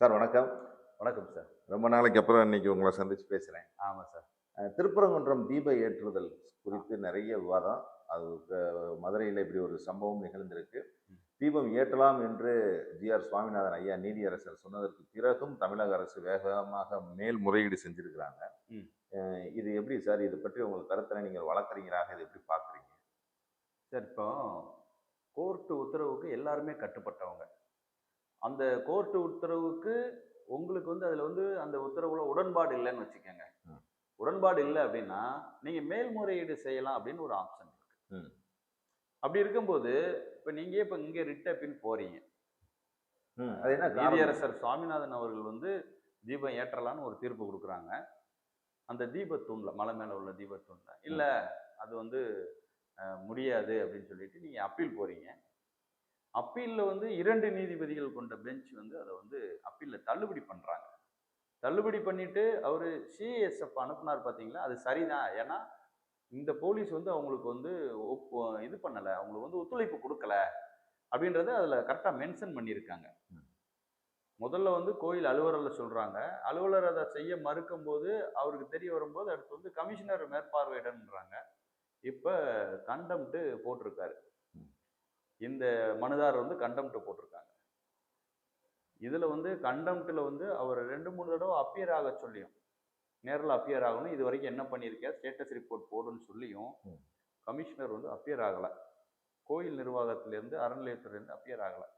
Sir வணக்கம். வணக்கம் sir. ரொம்ப நாளைக்கு அப்புறம் இன்னைக்கு உங்களை சந்திச்சு பேசுகிறேன் ஆமாம் சார். திருப்பரங்குன்றம் தீப ஏற்றுதல் குறித்து நிறைய விவாதம். அது மதுரையில் இப்படி ஒரு சம்பவம் நிகழ்ந்திருக்கு. தீபம் ஏற்றலாம் என்று ஜிஆர் சுவாமிநாதன் ஐயா நீதியரசர் சொன்னதற்கு பிறகும் தமிழக அரசு வேகமாக மேல்முறையீடு செஞ்சிருக்கிறாங்க. ம். அஹ் இது எப்படி சார்? இது பற்றி உங்கள் கருத்தை நீங்கள் வழக்கறிஞராக இதை எப்படி பார்க்குறீங்க? சார் இப்போ கோர்ட்டு உத்தரவுக்கு எல்லாருமே கட்டுப்பட்டவங்க. அந்த கோர்ட்டு உத்தரவுக்கு உங்களுக்கு வந்து அதில் வந்து அந்த உத்தரவுல உடன்பாடு இல்லைன்னு வச்சுக்கோங்க. உடன்பாடு இல்லை அப்படின்னா நீங்கள் மேல்முறையீடு செய்யலாம் அப்படின்னு ஒரு ஆப்ஷன் இருக்கு. அப்படி இருக்கும்போது இப்போ நீங்கள் இப்போ இங்கே ரிட்ட பின் போறீங்க? ம், அது என்ன? நீதியரசர் சுவாமிநாதன் அவர்கள் வந்து தீபம் ஏற்றலான்னு ஒரு தீர்ப்பு கொடுக்குறாங்க. அந்த தீபத்தூண்ல மலை மேல உள்ள தீபத்தூண்ல. இல்ல அது வந்து முடியாது அப்படின்னு சொல்லிட்டு நீங்க அப்பீல் போறீங்க. அப்பீல்ல வந்து இரண்டு நீதிபதிகள் கொண்ட பெஞ்ச் வந்து அதை வந்து அப்பீல்ல தள்ளுபடி பண்றாங்க. தள்ளுபடி பண்ணிட்டு அவரு சிஎஸ்எஃப் அனுப்புனார் பாத்தீங்களா? அது சரிதான் ஏன்னா இந்த போலீஸ் வந்து அவங்களுக்கு வந்து ஒப்பு- இது பண்ணல. அவங்களுக்கு வந்து ஒத்துழைப்பு கொடுக்கல அப்படின்றத அதுல கரெக்டா மென்ஷன் பண்ணியிருக்காங்க. முதல்ல வந்து கோயில் அலுவலரில் சொல்றாங்க. அலுவலர் அதை செய்ய மறுக்கும் போது அவருக்கு தெரிய வரும்போது அடுத்து வந்து கமிஷனர் மேற்பார்வையிடன்றாங்க. இப்போ கண்டம்ட்டு போட்டிருக்காரு. இந்த மனுதாரர் வந்து கண்டம்ட்டு போட்டிருக்காங்க. இதுல வந்து கண்டம்ட்டில் வந்து அவர் ரெண்டு மூணு தடவை அப்பியர் ஆக சொல்லியும். நேரில் அப்பியர் ஆகணும். இது வரைக்கும் என்ன பண்ணியிருக்கேன் ஸ்டேட்டஸ் ரிப்போர்ட் போடுன்னு சொல்லியும். கமிஷனர் வந்து அப்பியர் ஆகலை. கோயில் நிர்வாகத்திலேருந்து அறநிலையத்துலேருந்து அப்பியர் ஆகலை.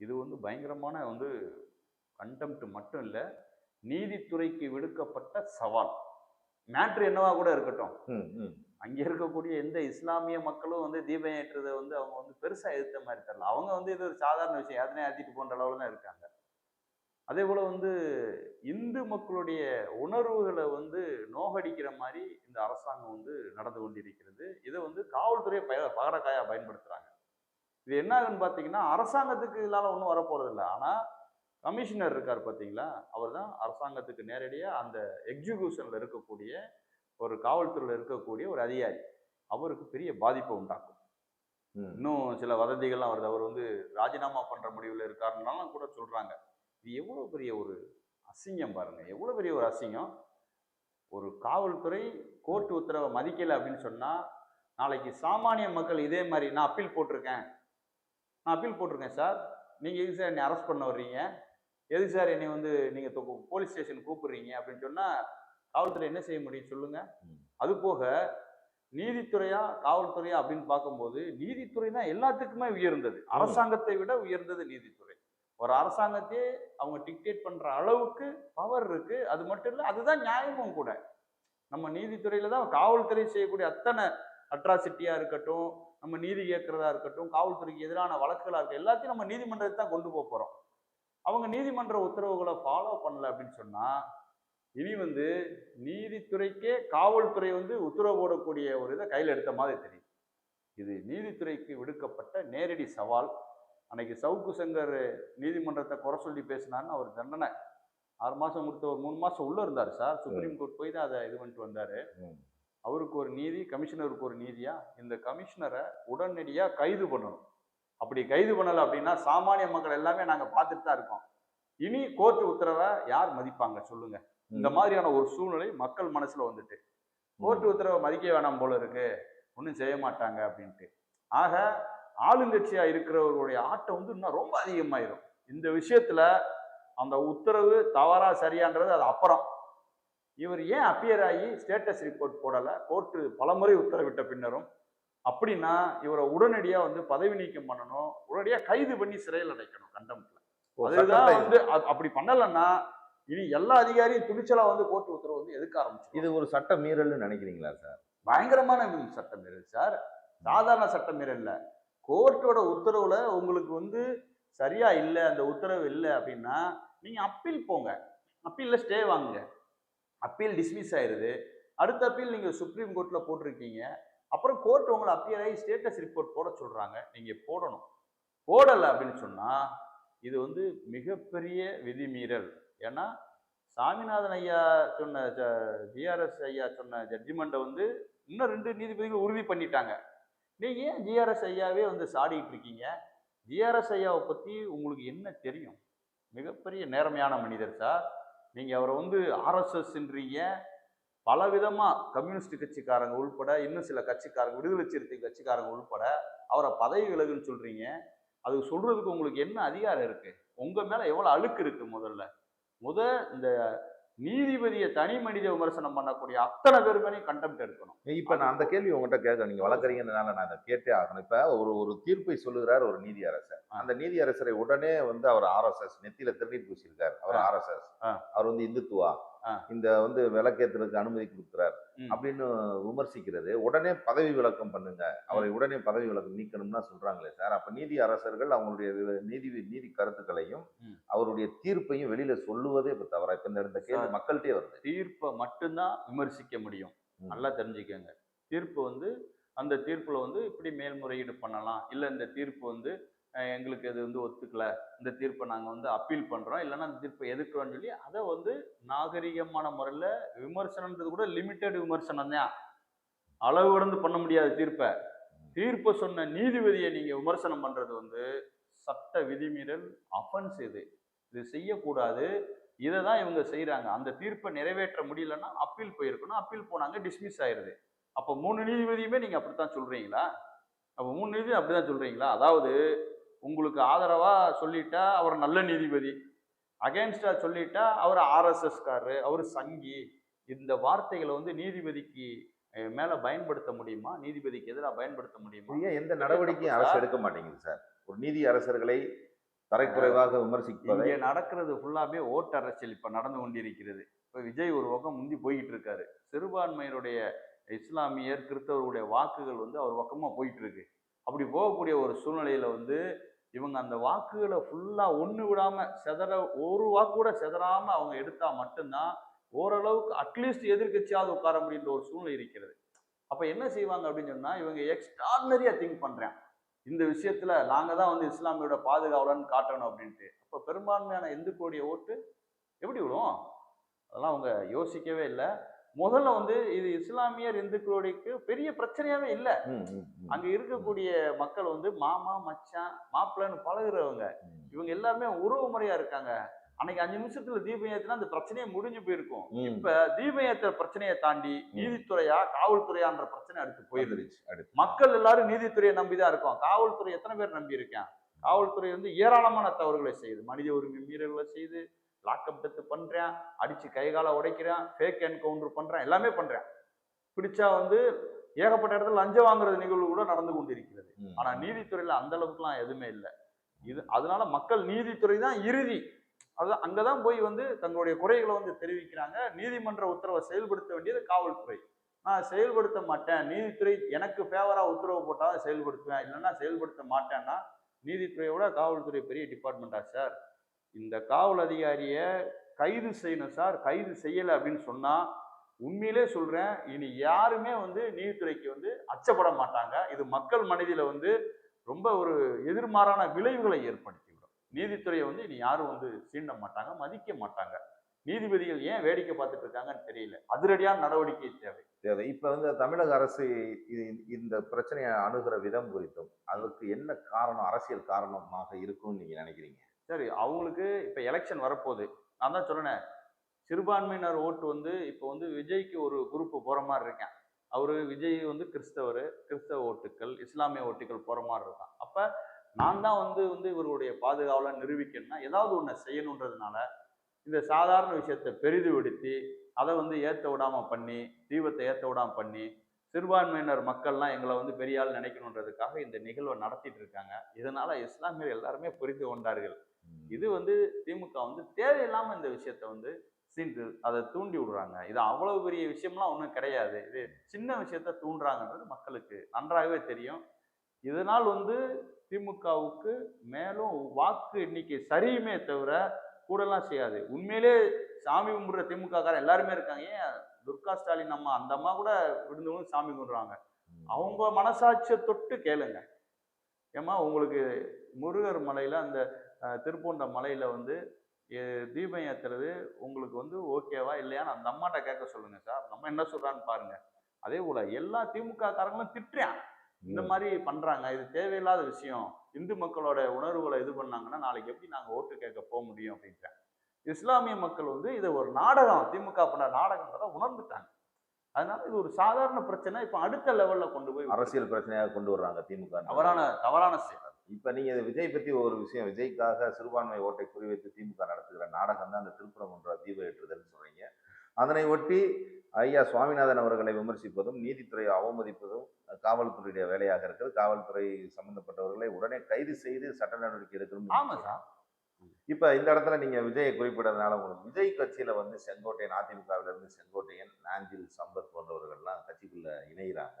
இது வந்து பயங்கரமான வந்து கண்டெம்ட் மட்டும் இல்லை நீதித்துறைக்கு விடுக்கப்பட்ட சவால். மேட்ரு என்னவா கூட இருக்கட்டும். அங்கே இருக்கக்கூடிய எந்த இஸ்லாமிய மக்களும் வந்து தீபம் ஏற்றுறதை வந்து அவங்க வந்து பெருசாக எதிர்த்த மாதிரி தரல அவங்க வந்து இது ஒரு சாதாரண விஷயம். யாத்திரை ஏற்றிட்டு போன்ற அளவில் தான் இருக்காங்க. அதே போல் வந்து இந்து மக்களுடைய உணர்வுகளை வந்து நோகடிக்கிற மாதிரி இந்த அரசாங்கம் வந்து நடந்து கொண்டிருக்கிறது. இதை வந்து காவல்துறையை பய பகடக்காயாக பயன்படுத்துகிறாங்க இது என்ன ஆகுன்னு பார்த்தீங்கன்னா அரசாங்கத்துக்கு இதனால் ஒன்றும் வரப்போகிறது இல்லை ஆனால் கமிஷனர் இருக்கார் பார்த்தீங்களா அவர் தான் அரசாங்கத்துக்கு நேரடியாக அந்த எக்ஸிக்யூஷனில் இருக்கக்கூடிய ஒரு காவல்துறையில் இருக்கக்கூடிய ஒரு அதிகாரி அவருக்கு பெரிய பாதிப்பை உண்டாக்கும். இன்னும் சில வதந்திகள்லாம் வருது. அவர் வந்து ராஜினாமா பண்ற முடிவில் இருக்காருன்னாலும் கூட சொல்றாங்க. இது எவ்வளவு பெரிய ஒரு அசிங்கம் பாருங்க. எவ்வளவு பெரிய ஒரு அசிங்கம். ஒரு காவல்துறை கோர்ட் உத்தரவை மதிக்கல அப்படின்னு சொன்னா நாளைக்கு சாமானிய மக்கள் இதே மாதிரி நான் அப்பீல் போட்டிருக்கேன். நான் அப்பீல் போட்டிருக்கேன் சார். நீங்க எதுக்கு சார் என்னை அரெஸ்ட் பண்ண வர்றீங்க? எதுக்கு சார் என்னை வந்து நீங்க போலீஸ் ஸ்டேஷன் கூப்பிடுறீங்க? அப்படின்னு சொன்னா காவல்துறை என்ன செய்ய முடியும் சொல்லுங்க. அது போக நீதித்துறையா காவல்துறையா அப்படின்னு பார்க்கும்போது நீதித்துறை தான் எல்லாத்துக்குமே உயர்ந்தது. அரசாங்கத்தை விட உயர்ந்தது நீதித்துறை. ஒரு அரசாங்கத்தையே அவங்க டிக்டேட் பண்ற அளவுக்கு பவர் இருக்கு. அது மட்டும் இல்லை அதுதான் நியாயமும் கூட. நம்ம நீதித்துறையில தான் காவல்துறை செய்யக்கூடிய அத்தனை அட்ராசிட்டியா இருக்கட்டும் நம்ம நீதி கேட்கறதா இருக்கட்டும் காவல்துறைக்கு எதிரான வழக்குகளா இருக்கட்டும் எல்லாத்தையும் நம்ம நீதிமன்றத்தை தான் கொண்டு போக போறோம். அவங்க நீதிமன்ற உத்தரவுகளை ஃபாலோ பண்ணல அப்படின்னு சொன்னா இனி வந்து நீதித்துறைக்கே காவல்துறை வந்து உத்தரவு போடக்கூடிய ஒரு இதை கையில் எடுத்த மாதிரி தெரியும் இது நீதித்துறைக்கு விடுக்கப்பட்ட நேரடி சவால். அன்னைக்கு சவுக்கு சங்கர் நீதிமன்றத்தை குறை சொல்லி பேசினாருன்னு அவர் தண்டனை. ஆறு மாசம் கொடுத்த ஒரு மூணு மாசம் உள்ள இருந்தார் சார். சுப்ரீம் கோர்ட் போய் தான் அதை இது பண்ணிட்டு வந்தாரு. அவருக்கு ஒரு நீதி கமிஷனருக்கு ஒரு நீதியா? இந்த கமிஷனரை உடனடியா கைது பண்ணணும். அப்படி கைது பண்ணல அப்படின்னா சாமானிய மக்கள் எல்லாமே நாங்க பார்த்துட்டு தான் இருக்கோம். இனி கோர்ட் உத்தரவை யார் மதிப்பாங்க? சொல்லுங்க. இந்த மாதிரியான ஒரு சூழ்நிலை மக்கள் மனசுல வந்துட்டு. கோர்ட் உத்தரவை மதிக்க வேணாம் போல இருக்கு. ஒன்றும் செய்ய மாட்டாங்க அப்படின்ட்டு. ஆக ஆளுங்கட்சியா இருக்கிறவர்களுடைய ஆட்டம் வந்து இன்னும் ரொம்ப அதிகமாயிரும். இந்த விஷயத்துல அந்த உத்தரவு தவறா சரியான்றது அது அப்புறம். இவர் ஏன் அப்பியர் ஆகி ஸ்டேட்டஸ் ரிப்போர்ட் போடல? கோர்ட்டு பலமுறை உத்தரவிட்ட பின்னரும் அப்படின்னா இவரை உடனடியா வந்து பதவி நீக்கம் பண்ணணும். உடனடியா கைது பண்ணி சிறையில் அடைக்கணும் கண்டம்ல அதுதான் வந்து அப்படி பண்ணலைன்னா இனி எல்லா அதிகாரியும் துணிச்சலா வந்து கோர்ட் உத்தரவு வந்து எதுக்க ஆரம்பிச்சு இது ஒரு சட்ட மீறல்னு நினைக்கிறீங்களா சார்? பயங்கரமான சட்டம் மீறல் சார். சாதாரண சட்டம் மீறல் இல்ல. கோர்ட்டோட உத்தரவுல உங்களுக்கு வந்து சரியா இல்லை அந்த உத்தரவு இல்லை அப்படின்னா நீங்க அப்பீல் போங்க. அப்பீல்ல ஸ்டே வாங்குங்க. அப்பீல் டிஸ்மிஸ் ஆயிருது. அடுத்த அப்பீல் நீங்க சுப்ரீம் கோர்ட்ல போட்டிருக்கீங்க. அப்புறம் கோர்ட் உங்களை அப்பியர் ஆகி ஸ்டேட்டஸ் ரிப்போர்ட் போட சொல்றாங்க. நீங்க போடணும். போடலை அப்படின்னு சொன்னா இது வந்து மிகப்பெரிய விதிமீறல். ஏன்னா சாமிநாதன் ஐயா சொன்ன ஜிஆர்எஸ் ஐயா சொன்ன ஜட்ஜ்மெண்ட்டை வந்து இன்னும் ரெண்டு நீதிபதிகள் உறுதி பண்ணிட்டாங்க. நீங்கள் ஏன் ஜிஆர்எஸ் ஐயாவே வந்து சாடிட்டு இருக்கீங்க? ஜிஆர்எஸ் ஐயாவை பற்றி உங்களுக்கு என்ன தெரியும்? மிகப்பெரிய நேர்மையான மனிதர் சார். நீங்கள் அவரை வந்து ஆர்எஸ்எஸ்ன்றீங்க பலவிதமாக கம்யூனிஸ்ட் கட்சிக்காரங்க உள்பட இன்னும் சில கட்சிக்காரங்க விடுதலை சிறுத்தை கட்சிக்காரங்க உள்பட அவரை பதவி விலகுன்னு சொல்கிறீங்க அது சொல்கிறதுக்கு உங்களுக்கு என்ன அதிகாரம் இருக்குது உங்கள் மேலே எவ்வளோ அழுக்கு இருக்குது முதல்ல? முத இந்த நீதிபதியை தனி மனித விமர்சனம் பண்ணக்கூடிய அத்தனை பேர் மேலேயும் கண்டெம்ட் எடுக்கணும் இப்ப நான் அந்த கேள்வி உங்ககிட்ட கேட்க நீங்க வழக்கறிஞர்னால நான் அதை கேட்டே ஆகணும். இப்ப ஒரு ஒரு தீர்ப்பை சொல்லுகிறார் ஒரு நீதி அரசர். அந்த நீதி அரசரை உடனே வந்து அவர் ஆர்எஸ்எஸ் நெத்தியில திருநீர் பூசியிருக்கார் அவர். ஆர்எஸ்எஸ். அவர் வந்து இந்துத்துவா. இந்த வந்து விளக்கேத்துறதுக்கு அனுமதி கொடுக்கிறார். அப்படின்னு விமர்சிக்கிறது. உடனே பதவி விலக்கம் பண்ணுங்க. அவரை உடனே பதவி விலக்கம் நீக்கணும்னா சொல்றாங்களே சார். அப்ப நீதி அரசர்கள் அவங்களுடைய நீதி நீதி கருத்துக்களையும். அவருடைய தீர்ப்பையும் வெளியில சொல்லுவதே இப்ப தவறா. இப்ப இந்த- கேள்வி சார். மக்கள்கிட்டயே வருது. தீர்ப்பை மட்டும்தான் விமர்சிக்க முடியும். நல்லா தெரிஞ்சுக்கங்க. தீர்ப்பு வந்து அந்த தீர்ப்புல வந்து இப்படி மேல்முறையீடு பண்ணலாம். இல்லை இந்த தீர்ப்பு வந்து எங்களுக்கு இது வந்து ஒத்துக்கல. இந்த தீர்ப்பை நாங்கள் வந்து அப்பீல் பண்ணுறோம் இல்லைன்னா அந்த தீர்ப்பை எதிர்க்கிறோம்னு சொல்லி அதை வந்து நாகரிகமான முறையில் விமர்சனன்றது கூட லிமிட்டெட் விமர்சனம் தான். அளவு கடந்து பண்ண முடியாது தீர்ப்பை. தீர்ப்பை சொன்ன நீதிபதியை நீங்கள் விமர்சனம் பண்ணுறது வந்து சட்ட விதிமீறல் அஃபன்ஸ் இது. இது செய்யக்கூடாது. இதை தான் இவங்க செய்கிறாங்க அந்த தீர்ப்பை நிறைவேற்ற முடியலன்னா அப்பீல் போயிருக்கணும். அப்பீல் போனாங்க டிஸ்மிஸ் ஆயிடுது அப்போ மூணு நீதிபதியுமே நீங்கள் அப்படித்தான் சொல்கிறீங்களா அப்போ மூணு நீதிபதி அப்படிதான் சொல்கிறீங்களா அதாவது உங்களுக்கு ஆதரவாக சொல்லிட்டா அவர் நல்ல நீதிபதி. அகேன்ஸ்டாக சொல்லிட்டா அவர் ஆர்எஸ்எஸ்காரரு அவர் சங்கி. இந்த வார்த்தைகளை வந்து நீதிபதிக்கு மேல பயன்படுத்த முடியுமா? நீதிபதிக்கு எதிராக பயன்படுத்த முடியுமா? ஏன் எந்த நடவடிக்கையும் அரசு எடுக்க மாட்டேங்குது சார். ஒரு நீதி அரசர்களை தரைக்குறைவாக விமர்சிப்பதை இங்கே நடக்கிறது ஃபுல்லாவே ஓட்டு அரசியல் இப்ப நடந்து கொண்டிருக்கிறது. இப்ப விஜய் ஒரு பக்கம் முந்தி போய்கிட்டு இருக்காரு சிறுபான்மையினுடைய இஸ்லாமியர் கிறிஸ்தவருடைய வாக்குகள் வந்து அவர் பக்கமா போயிட்டு இருக்கு அப்படி போகக்கூடிய ஒரு சூழ்நிலையில வந்து இவங்க அந்த வாக்குகளை ஃபுல்லாக ஒன்று விடாமல் செதற ஒரு வாக்கு கூட செதறாமல் அவங்க எடுத்தால் மட்டும்தான் ஓரளவுக்கு அட்லீஸ்ட் எதிர்க்கட்சியாவது உட்கார முடியுன்ற ஒரு சூழ்நிலை இருக்கிறது. அப்போ என்ன செய்வாங்க அப்படின்னு சொன்னால் இவங்க எக்ஸ்ட்ரானரியா திங்க் பண்ணுறேன் இந்த விஷயத்தில் நாங்கள் தான் வந்து இஸ்லாமியோட பாதுகாவலன்னு காட்டணும் அப்படின்ட்டு. அப்போ பெரும்பான்மையான இந்துக்களுடைய ஓட்டு எப்படி விடும்? அதெல்லாம் அவங்க யோசிக்கவே இல்லை. முதல்ல வந்து இது இஸ்லாமியர் இந்துக்களுடைய பெரிய பிரச்சனையாவே இல்லை. அங்க இருக்கக்கூடிய மக்கள் வந்து மாமா மச்சான் மாப்பிள்ளைன்னு பழகுறவங்க. இவங்க எல்லாருமே உறவு முறையா இருக்காங்க. அன்னைக்கு அஞ்சு நிமிஷத்துல தீபம் ஏத்தினா அந்த பிரச்சனையே முடிஞ்சு போயிருக்கும். இப்ப தீபம் ஏத்துற பிரச்சனையை தாண்டி நீதித்துறையா காவல்துறையான்ற பிரச்சனை அடுத்து அடுத்து மக்கள் எல்லாரும் நீதித்துறையை நம்பிதான் இருக்கோம். காவல்துறை எத்தனை பேர் நம்பி இருக்கேன் காவல்துறை வந்து ஏராளமான தவறுகளை செய்யுது. மனித உரிமை மீறல்களை செய்து லாக்அப் டெத்து பண்றேன் அடிச்சு கை காலை உடைக்கிறேன் ஃபேக் என்கவுண்டர் பண்றேன் எல்லாமே பண்றேன். பிடிச்சா வந்து ஏகப்பட்ட இடத்துல லஞ்சம் வாங்குறது நிகழ்வு கூட நடந்து கொண்டிருக்கிறது. ம். ஆனா நீதித்துறையில அந்த அளவுக்குலாம் எதுவுமே இல்லை. இது அதனால மக்கள் நீதித்துறை தான் இறுதி. அது அங்கதான் போய் வந்து தங்களுடைய குறைகளை வந்து தெரிவிக்கிறாங்க. நீதிமன்ற உத்தரவை செயல்படுத்த வேண்டியது காவல்துறை. நான் செயல்படுத்த மாட்டேன். நீதித்துறை எனக்கு ஃபேவரா உத்தரவு போட்டால் செயல்படுத்துவேன். இல்லைன்னா செயல்படுத்த மாட்டேன்னா நீதித்துறையோட காவல்துறை பெரிய டிபார்ட்மெண்ட்டா சார் இந்த காவல் அதிகாரியை கைது செய்யணும் சார் கைது செய்யலை அப்படின்னு சொன்னால் உண்மையிலே சொல்கிறேன் இனி யாருமே வந்து நீதித்துறைக்கு வந்து அச்சப்பட மாட்டாங்க. இது மக்கள் மனதில் வந்து ரொம்ப ஒரு எதிர்மாறான விளைவுகளை ஏற்படுத்திவிடும். நீதித்துறையை வந்து இனி யாரும் வந்து சீண்ட மாட்டாங்க மதிக்க மாட்டாங்க. நீதிபதிகள் ஏன் வேடிக்கை பார்த்துட்டு இருக்காங்கன்னு தெரியல. அதிரடியான நடவடிக்கை தேவை. தேவை. இப்போ வந்து தமிழக அரசு இது இந்த பிரச்சனையை அணுகிற விதம் குறித்தும் அதுக்கு என்ன காரணம் அரசியல் காரணமாக இருக்கும்னு நீங்கள் நினைக்கிறீங்க? சரி அவங்களுக்கு இப்போ எலெக்ஷன் வரப்போகுது. நான் தான் சொன்னேன் சிறுபான்மையினர் ஓட்டு வந்து இப்போ வந்து விஜய்க்கு ஒரு குரூப்பு போகிற மாதிரி இருக்கேன். அவர் விஜய் வந்து கிறிஸ்தவர் கிறிஸ்தவ ஓட்டுக்கள் இஸ்லாமிய ஓட்டுக்கள் போகிற மாதிரி இருக்கான். அப்போ நான் தான் வந்து வந்து இவர்களுடைய பாதுகாவலை நிரூபிக்கணும்னா ஏதாவது ஒன்று செய்யணுன்றதுனால இந்த சாதாரண விஷயத்தை பெரிதுபடுத்தி அதை வந்து ஏற்ற விடாமல் பண்ணி தீபத்தை ஏற்ற விடாமல் பண்ணி சிறுபான்மையினர் மக்கள்லாம் எங்களை வந்து பெரிய ஆள் நினைக்கணுன்றதுக்காக இந்த நிகழ்வை நடத்திட்டு இருக்காங்க. இதனால இஸ்லாமியர் எல்லாருமே புரிந்து கொண்டார்கள். இது வந்து திமுக வந்து தேவையில்லாம இந்த விஷயத்த வந்து சீண்டு அதை தூண்டி விடுறாங்க. இது அவ்வளவு பெரிய விஷயம்லாம் ஒன்றும் கிடையாது. இது சின்ன விஷயத்த தூண்டுறாங்கன்றது மக்களுக்கு நன்றாகவே தெரியும். இதனால் வந்து திமுகவுக்கு மேலும் வாக்கு எண்ணிக்கை சரியுமே தவிர கூடலாம் செய்யாது. உண்மையிலே சாமி கும்பிடுற திமுக காரன் எல்லாருமே இருக்காங்க. ஏன்? துர்கா ஸ்டாலின் அம்மா அந்த அம்மா கூட விழுந்தவங்க சாமி கும்பிடுறாங்க. அவங்க மனசாட்சியை தொட்டு கேளுங்க. ஏம்மா உங்களுக்கு முருகர் மலையில அந்த திருப்பூண்ட மலையில வந்து தீபம் ஏத்துறது உங்களுக்கு வந்து ஓகேவா இல்லையான்னு அந்த அம்மாட்ட கேட்க சொல்லுங்க சார். அந்த அம்மா என்ன சொல்றான்னு பாருங்க. அதே போல எல்லா திமுக காரங்களும் திட்டுறான் இந்த. மாதிரி பண்றாங்க. இது தேவையில்லாத விஷயம். இந்து மக்களோட உணர்வுகளை இது பண்ணாங்கன்னா நாளைக்கு எப்படி நாங்க ஓட்டு கேட்க போக முடியும் அப்படின்ட்டு இஸ்லாமிய மக்கள் வந்து இதை ஒரு நாடகம் திமுக பண்ண நாடகன்றதை உணர்ந்துட்டாங்க. அதனால இது ஒரு சாதாரண பிரச்சனை. இப்ப அடுத்த லெவல்ல கொண்டு போய். அரசியல் பிரச்சனையாக கொண்டு வர்றாங்க திமுக தவறான தவறான செயல். இப்ப நீங்க இது விஜய் பத்தி ஒரு விஷயம் விஜய்க்காக சிறுபான்மை ஓட்டை குறிவைத்து திமுக நடத்துகிற நாடகம் தான் அந்த திருப்பரங்குன்ற தீப ஏற்றுதல்னு சொல்றீங்க. அதனை ஒட்டி ஐயா சுவாமிநாதன் அவர்களை விமர்சிப்பதும் நீதித்துறையை அவமதிப்பதும் காவல்துறையுடைய வேலையாக இருக்கிறது. காவல்துறை சம்பந்தப்பட்டவர்களை உடனே கைது செய்து சட்ட நடவடிக்கை எடுக்கணும் ஆமா சார். இப்ப இந்த இடத்துல நீங்க விஜயை குறிப்பிட்டதுனால உங்களுக்கு விஜய் கட்சியில வந்து செங்கோட்டையன் அதிமுகவில இருந்து செங்கோட்டையன் நாஞ்சில் சம்பத் போன்றவர்கள்லாம் கட்சிக்குள்ள இணைகிறாங்க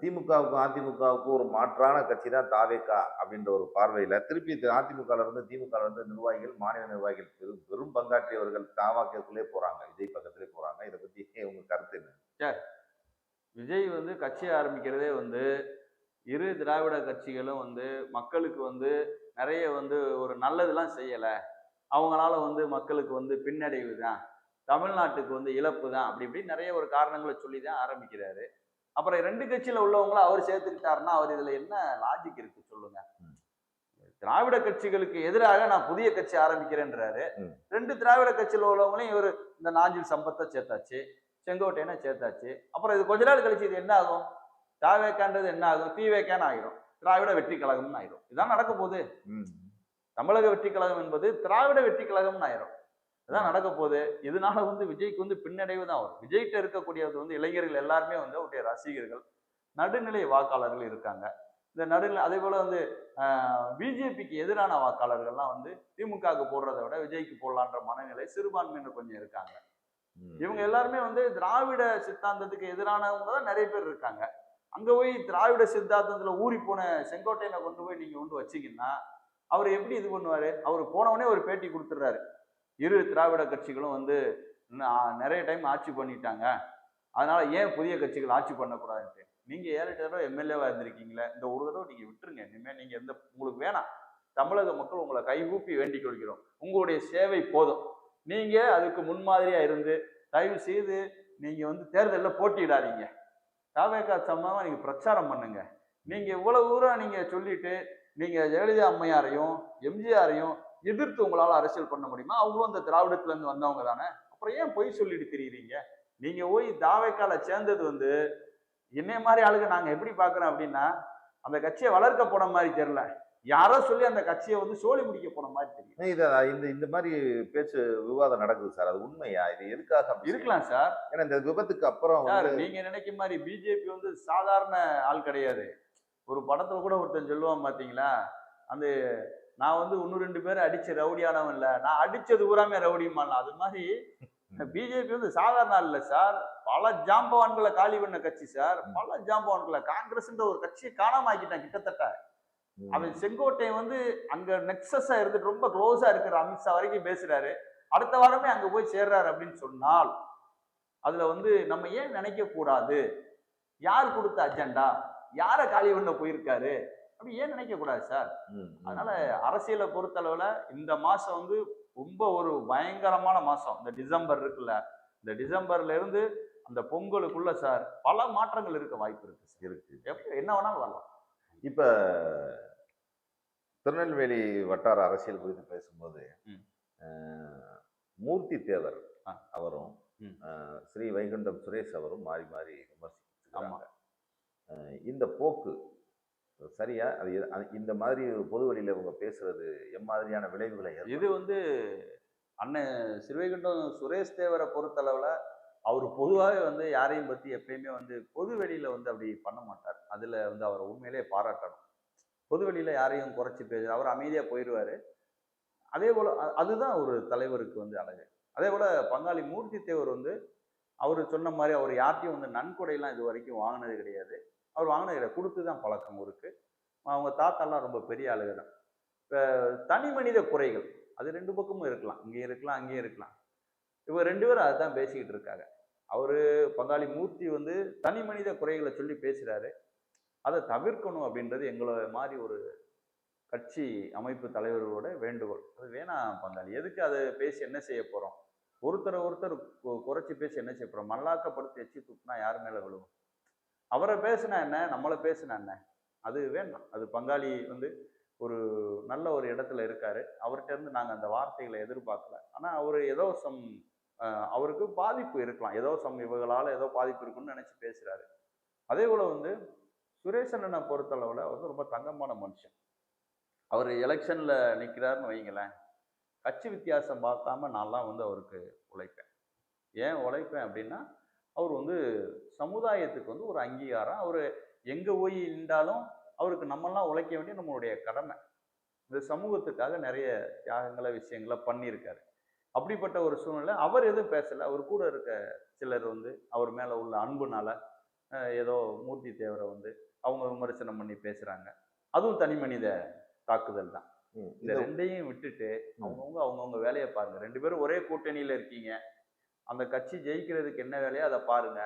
திமுகவுக்கும் அதிமுகவுக்கும் ஒரு மாற்றான கட்சி தான் தாவேக்கா அப்படின்ற ஒரு பார்வையில் திருப்பி அதிமுகவிலிருந்து திமுகவிலிருந்து இருந்து நிர்வாகிகள் மாநில நிர்வாகிகள் பெரும் பெரும் பங்காற்றியவர்கள் தாவாக்கியக்குள்ளே போகிறாங்க விஜய் பக்கத்திலே போகிறாங்க இதை பற்றி உங்க கருத்து என்ன? விஜய் வந்து கட்சியை ஆரம்பிக்கிறதே வந்து இரு திராவிட கட்சிகளும் வந்து மக்களுக்கு வந்து நிறைய வந்து ஒரு நல்லதெல்லாம் செய்யலை. அவங்களால வந்து மக்களுக்கு வந்து பின்னடைவு தான் தமிழ்நாட்டுக்கு வந்து இழப்பு தான் அப்படி இப்படி நிறைய ஒரு காரணங்களை சொல்லி தான் ஆரம்பிக்கிறாரு. அப்புறம் ரெண்டு கட்சியில உள்ளவங்கள அவர் சேர்த்துக்கிட்டாருன்னா அவர் இதுல என்ன லாஜிக் இருக்கு சொல்லுங்க. திராவிட கட்சிகளுக்கு எதிராக நான் புதிய கட்சி ஆரம்பிக்கிறேன்றாரு. ரெண்டு திராவிட கட்சியில உள்ளவங்களையும் இவர் இந்த நாஞ்சில் சம்பத்தை சேர்த்தாச்சு செங்கோட்டையனை சேர்த்தாச்சு. அப்புறம் இது கொஞ்ச நாள் கழிச்சு இது என்ன ஆகும்? தாவேக்கான்றது என்ன ஆகும்? தீவேக்கான்னு ஆயிரும். திராவிட வெற்றி கழகம்னு ஆயிரும். இதான் நடக்க போகுது. தமிழக வெற்றி கழகம் என்பது திராவிட வெற்றி கழகம்னு ஆயிரும். இதான் நடக்க போகுது. இதனால வந்து விஜய்க்கு வந்து பின்னடைவு தான் வரும். விஜய்கிட்ட இருக்கக்கூடியது வந்து இளைஞர்கள் எல்லாருமே வந்து அவருடைய ரசிகர்கள் நடுநிலை வாக்காளர்கள் இருக்காங்க. இந்த நடுநிலை அதே போல வந்து பிஜேபிக்கு எதிரான வாக்காளர்கள்லாம் வந்து திமுகவுக்கு போடுறதை விட விஜய்க்கு போடலான்ற மனநிலை சிறுபான்மையினர் கொஞ்சம் இருக்காங்க. இவங்க எல்லாருமே வந்து திராவிட சித்தாந்தத்துக்கு எதிரானவங்க தான் நிறைய பேர் இருக்காங்க. அங்க போய் திராவிட சித்தாந்தத்துல ஊறி போன செங்கோட்டையனை கொண்டு போய் நீங்க கொண்டு வச்சீங்கன்னா அவர் எப்படி இது பண்ணுவாரு? அவர் போனவனே ஒரு பேட்டி கொடுத்துட்றாரு. இரு திராவிட கட்சிகளும் வந்து நிறைய டைம் ஆட்சி பண்ணிட்டாங்க. அதனால ஏன் புதிய கட்சிகள் ஆட்சி பண்ணக்கூடாதுன்ட்டு? நீங்க ஏழு தடவை எம்எல்ஏவா இருந்திருக்கீங்களே இந்த ஒரு தடவை நீங்க விட்டுருங்க. இனிமேல் நீங்க எந்த உங்களுக்கு வேணாம். தமிழக மக்கள் உங்களை கைகூப்பி வேண்டிக் கொள்கிறோம். உங்களுடைய சேவை போதும். நீங்க அதுக்கு முன்மாதிரியா இருந்து தயவு செய்து நீங்க வந்து தேர்தலில் போட்டியிடாதீங்க. தாவேக்கா சம்பந்தமாக நீங்க பிரச்சாரம் பண்ணுங்க. நீங்க இவ்வளவு தூரம் நீங்க சொல்லிட்டு நீங்க ஜெயலலிதா அம்மையாரையும் எம்ஜிஆரையும் எதிர்த்து உங்களால அரசியல் பண்ண முடியுமா? அவங்களும் அந்த திராவிடத்துல இருந்து வந்தவங்க தானே. அப்புறம் ஏன் பொய் சொல்லிட்டு திரியுறீங்க? நீங்க போய் தாவேக்கால சேர்ந்தது வந்து என்னைய மாதிரி ஆளுங்க நாங்க எப்படி பாக்குறோம் அப்படின்னா அந்த கட்சியை வளர்க்க போன மாதிரி தெரியல. யாரோ சொல்லி அந்த கட்சியை வந்து சோழி முடிக்க போன மாதிரி தெரியும் இது இந்த இந்த மாதிரி பேச்சு விவாதம் நடக்குது சார். அது உண்மையா? இது எதுக்காக இருக்கலாம் சார். ஏன்னா இந்த விபத்துக்கு அப்புறம் சார் நீங்க நினைக்கிற மாதிரி பிஜேபி வந்து சாதாரண ஆள் கிடையாது. ஒரு படத்துல கூட ஒருத்தன் சொல்லுவான் பாத்தீங்களா? அந்த நான் வந்து இன்னும் ரெண்டு பேரை அடிச்ச ரவுடியானவன் இல்ல நான் அடிச்சது பூராமே ரவுடியுமான் அது மாதிரி பிஜேபி வந்து சாதாரண இல்ல சார். பல ஜாம்பவான்களை காலி பண்ண கட்சி சார். பல ஜாம்பவான்களை காங்கிரஸ்ன்ற ஒரு கட்சியை காணாம ஆக்கிட்டான் கிட்டத்தட்ட. அவன் செங்கோட்டையன் வந்து அங்க நெக்ஸஸா இருந்துட்டு ரொம்ப க்ளோஸா இருக்கிற அமித்ஷா வரைக்கும் பேசுறாரு. அடுத்த வாரமே அங்க போய் சேர்றாரு அப்படின்னு சொன்னால் அதுல வந்து நம்ம ஏன் நினைக்க கூடாது? யார் கொடுத்த அஜெண்டா யாரை காலி பண்ண போயிருக்காரு? அப்படி ஏன் நினைக்க கூடாது சார். அதனால அரசியலை பொறுத்தளவுல இந்த மாசம் வந்து ரொம்ப ஒரு பயங்கரமான மாசம். இந்த டிசம்பர் இருக்குல்ல இந்த டிசம்பர்ல இருந்து அந்த பொங்கலுக்குள்ள சார் பல மாற்றங்கள் இருக்க வாய்ப்பு இருக்கு இருக்கு. எப்ப என்ன வேணாலும் வரலாம். இப்ப திருநெல்வேலி வட்டார அரசியல் குறித்து பேசும்போது மூர்த்தி தேவர். அவரும் ஸ்ரீ வைகுண்டம் சுரேஷ் அவரும் மாறி மாறி. விமர்சிக்கிறாங்க. இந்த போக்கு சரியா? அது இந்த மாதிரி பொது வழியில் இவங்க பேசுறது எம்மாதிரியான விளைவுகளை இது வந்து அண்ணன் சிறுவைகுண்டம் சுரேஷ் தேவரை பொறுத்தளவில் அவர் பொதுவாகவே வந்து யாரையும் பற்றி எப்பயுமே வந்து பொது வெளியில் வந்து அப்படி பண்ண மாட்டார். அதில் வந்து அவரை உண்மையிலேயே பாராட்டணும். பொது வெளியில் யாரையும் குறைச்சி பேச அவர் அமைதியாக போயிடுவாரு அதே போல் அதுதான் ஒரு தலைவருக்கு வந்து அழகு. அதே போல் பங்காளி மூர்த்தி தேவர் வந்து அவர் சொன்ன மாதிரி அவர் யார்ட்டையும் வந்து நன்கொடையெல்லாம் இது வரைக்கும் வாங்கினது கிடையாது. அவர் வாங்கின கிடையாது கொடுத்து தான் பழக்கம் இருக்கு. அவங்க தாத்தாலாம் ரொம்ப பெரிய ஆளுக தான். இப்போ தனி மனித குறைகள் அது ரெண்டு பக்கமும் இருக்கலாம். இங்கேயும் இருக்கலாம் அங்கேயும் இருக்கலாம். இவங்க ரெண்டு பேரும் அதுதான் பேசிக்கிட்டு இருக்காங்க. அவர் பங்காளி மூர்த்தி வந்து தனி மனித குறைகளை சொல்லி பேசுகிறாரு அதை தவிர்க்கணும் அப்படின்றது எங்களை மாதிரி ஒரு கட்சி அமைப்பு தலைவர்களோட வேண்டுகோள். அது வேணாம் பங்காளி. எதுக்கு அதை பேசி என்ன செய்ய போகிறோம் ஒருத்தரை ஒருத்தர் குறைச்சி பேசி என்ன செய்ய போகிறோம் மல்லாக்கப்படுத்தி எச்சி துப்புனா யார் மேலே விழுவும்? அவரை பேசினா என்ன? நம்மளை பேசினா என்ன? அது வேண்டாம். அது பங்காளி வந்து ஒரு நல்ல ஒரு இடத்துல இருக்காரு. அவர்கிட்ட இருந்து நாங்கள் அந்த வார்த்தைகளை எதிர்பார்க்கல. ஆனால் அவர் ஏதோ சம் அவருக்கு பாதிப்பு இருக்கலாம். ஏதோ சம் இவர்களால் ஏதோ பாதிப்பு இருக்குன்னு நினச்சி பேசுகிறாரு அதே போல் வந்து சுரேஷ் பொறுத்தளவில் வந்து ரொம்ப தங்கமான மனுஷன். அவர் எலெக்ஷனில் நிற்கிறாருன்னு வைங்களேன் கட்சி வித்தியாசம் பார்க்காம நான்லாம் வந்து அவருக்கு உழைப்பேன். ஏன் உழைப்பேன் அப்படின்னா அவர் வந்து சமுதாயத்துக்கு வந்து ஒரு அங்கீகாரம். அவர் எங்கே போய் நின்றாலும் அவருக்கு நம்மெல்லாம் உழைக்க வேண்டிய நம்மளுடைய கடமை. இந்த சமூகத்துக்காக நிறைய தியாகங்களை விஷயங்களை பண்ணியிருக்காரு. அப்படிப்பட்ட ஒரு சூழ்நிலை அவர் எதுவும் பேசலை. அவர் கூட இருக்க சிலர் வந்து அவர் மேலே உள்ள அன்புனால ஏதோ மூர்த்தி தேவரை வந்து அவங்க விமர்சனம் பண்ணி பேசுகிறாங்க அதுவும் தனி மனித தாக்குதல் தான். இந்த ரெண்டையும் விட்டுட்டு அவங்கவுங்க அவங்கவுங்க வேலையை பாருங்க. ரெண்டு பேரும் ஒரே கூட்டணியில இருக்கீங்க. அந்த கட்சி ஜெயிக்கிறதுக்கு என்ன வேலையோ அதை பாருங்க.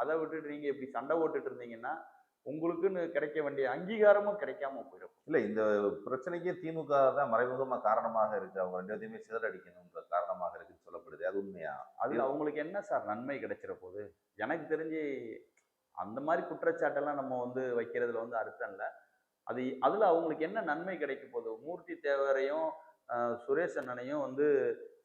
அதை விட்டுட்டு நீங்க இப்படி சண்டை போட்டுட்டு இருந்தீங்கன்னா உங்களுக்குன்னு கிடைக்க வேண்டிய அங்கீகாரமும் கிடைக்காம போயிடும். இல்ல இந்த பிரச்சனைக்கு திமுக தான் மறைமுகமா காரணமாக இருக்கு. அவங்க ரெண்டு பேத்தையுமே சிதறடிக்கணுன்ற காரணமாக இருக்குன்னு சொல்லப்படுது. அது உண்மையா? அதுல அவங்களுக்கு என்ன சார் நன்மை கிடைச்சிட போகுது? எனக்கு தெரிஞ்சு அந்த மாதிரி குற்றச்சாட்டெல்லாம் நம்ம வந்து வைக்கிறதுல வந்து அர்த்தம் இல்லை. அது அதுல அவங்களுக்கு என்ன நன்மை கிடைக்க போகுது? மூர்த்தி தேவரையும் சுரேஷ் அண்ணனையும் வந்து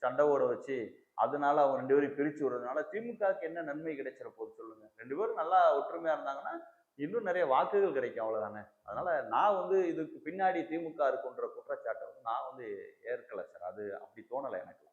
சண்டை ஓட வச்சு அதனால அவங்க ரெண்டு பேரும் பிரிச்சு விடுறதுனால திமுகவுக்கு என்ன நன்மை கிடைச்சிட போது சொல்லுங்க. ரெண்டு பேரும் நல்லா ஒற்றுமையா இருந்தாங்கன்னா இன்னும் நிறைய வாக்குகள் கிடைக்கும் அவ்வளவுதானே? அதனால நான் வந்து இதுக்கு பின்னாடி திமுக இருக்குன்ற குற்றச்சாட்டை வந்து நான் வந்து ஏற்கலை சார். அது அப்படி தோணலை எனக்கு.